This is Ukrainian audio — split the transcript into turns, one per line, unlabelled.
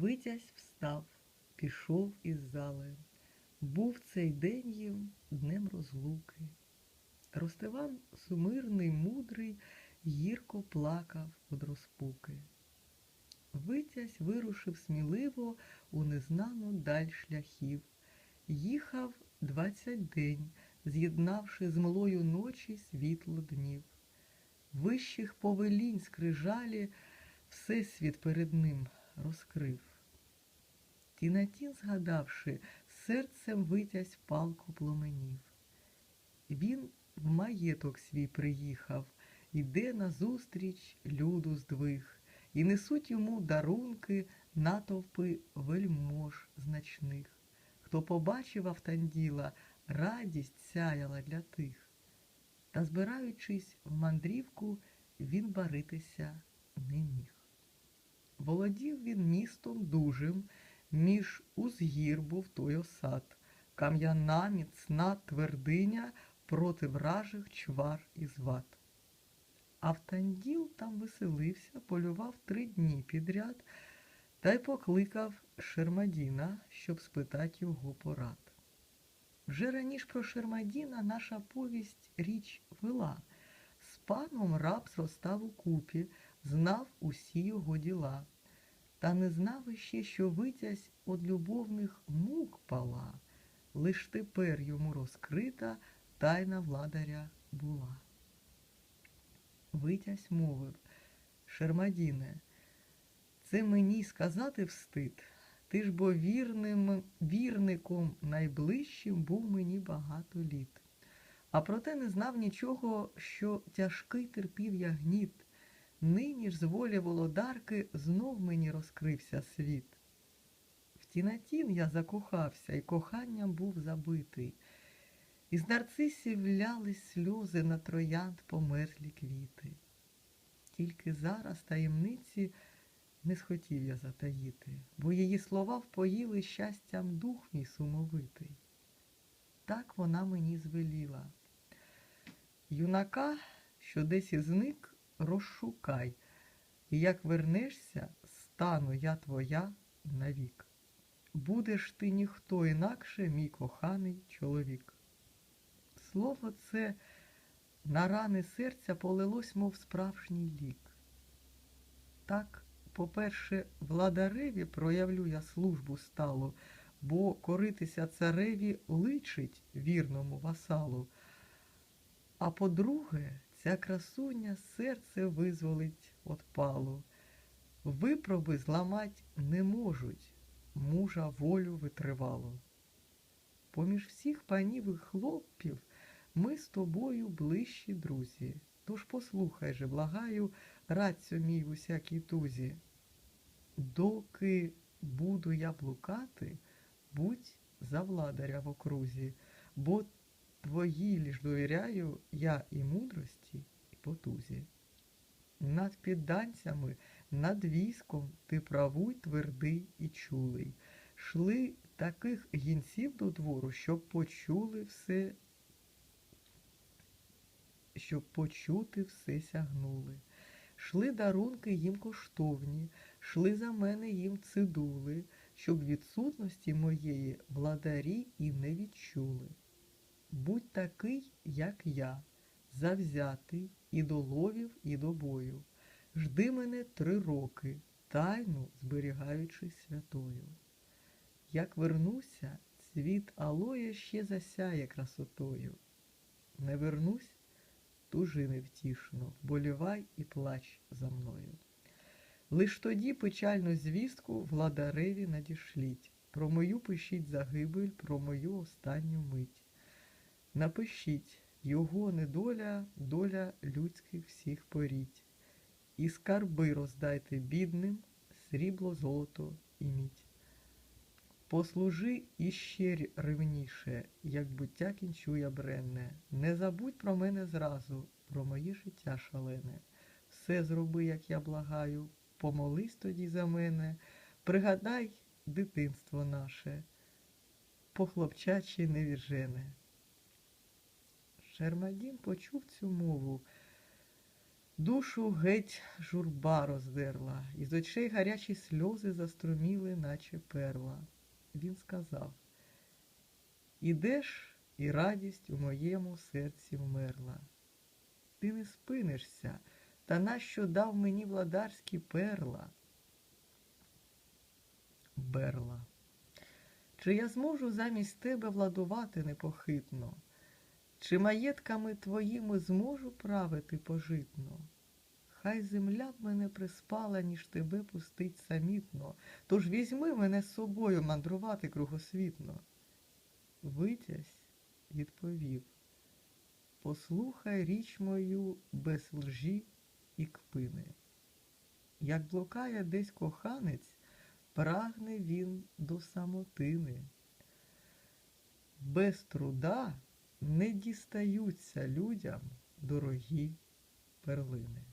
Витязь встав, пішов із зали. Був цей день їм днем розлуки. Ростиван сумирний, мудрий, гірко плакав од розпуки. Витязь вирушив сміливо у незнану даль шляхів. Їхав двадцять день, з'єднавши з млою ночі світло днів. Вищих повелінь скрижалі Всесвіт перед ним розкрив. Тінатін, згадавши, серцем витязь палку пломенів. Він в маєток свій приїхав, іде назустріч люду здвиг, і несуть йому дарунки натовпи вельмож значних. Хто побачив Автанділа, радість сяяла для тих. Та, збираючись в мандрівку, він баритися не міг. Володів він містом дужим, між узгір був той осад, кам'яна, міцна твердиня проти вражих чвар і звад. Автанділ там веселився, полював три дні підряд та й покликав Шермадіна, щоб спитати його порад. Вже раніш про Шермадіна наша повість річ вела. З паном раб зростав у купі, знав усі його діла. Та не знав іще, що витязь од любовних мук пала, лиш тепер йому розкрита тайна владаря була. Витязь мовив Шермадіне, це мені сказати встид. Ти ж бо вірним вірником найближчим був мені багато літ. А проте не знав нічого, що тяжкий терпів я гніт. Нині ж з волі володарки знов мені розкрився світ. В тінатін я закохався, і коханням був забитий. Із нарцисів лялись сльози на троянд померзлі квіти. Тільки зараз таємниці не схотів я затаїти, бо її слова впоїли щастям дух мій сумовитий. Так вона мені звеліла. Юнака, що десь і зник, розшукай, і як вернешся, стану я твоя навік. Будеш ти ніхто інакше, мій коханий чоловік. Слово це на рани серця полилось, мов справжній лік. Так, по-перше, владареві проявлю я службу сталу, бо коритися цареві личить вірному васалу. А по-друге, ця красуня серце визволить от палу. Випроби зламать не можуть, мужа волю витривало. Поміж всіх панів і хлопів ми з тобою ближчі друзі. Тож послухай же, благаю, радцю мій в усякій тузі. Доки буду я блукати, будь за владаря в окрузі, бо твоїй лиш довіряю я і мудрості, і потузі. Над підданцями, над військом ти правуй твердий і чулий. Шли таких гінців до двору, щоб почули все, щоб почути все сягнули. Шли дарунки їм коштовні, шли за мене їм цидули, щоб відсутності моєї владарі і не відчули. Будь такий, як я, завзятий і до ловів, і до бою. Жди мене три роки, тайну зберігаючи святою. Як вернуся, цвіт алоя ще засяє красотою. Не вернусь, тужи невтішно, болівай і плач за мною. Лиш тоді печальну звістку владареві надішліть. Про мою пишіть загибель, про мою останню мить. Напишіть його недоля, доля людських всіх поріть. І скарби роздайте бідним, срібло, золото і мідь. Послужи іще ревніше, як буття кінчує бренне. Не забудь про мене зразу, про моє життя шалене. Все зроби, як я благаю, помолись тоді за мене, пригадай дитинство наше, по хлопчачі невіжене. Шермадін почув цю мову, Душу геть журба роздерла, із очей гарячі сльози заструміли, наче перла. Він сказав: Ідеш, і радість у моєму серці вмерла. Ти не спинишся, та нащо дав мені владарські перла? Берла. Чи я зможу замість тебе владувати непохитно? Чи маєтками твоїми зможу правити пожитно? Хай земля б мене приспала, ніж тебе пустить самітно, тож візьми мене з собою мандрувати кругосвітно. Витязь відповів Послухай річ мою без лжі і кпини. Як блукає десь коханець, прагне він до самотини. Без труда не дістаються людям дорогі перлини.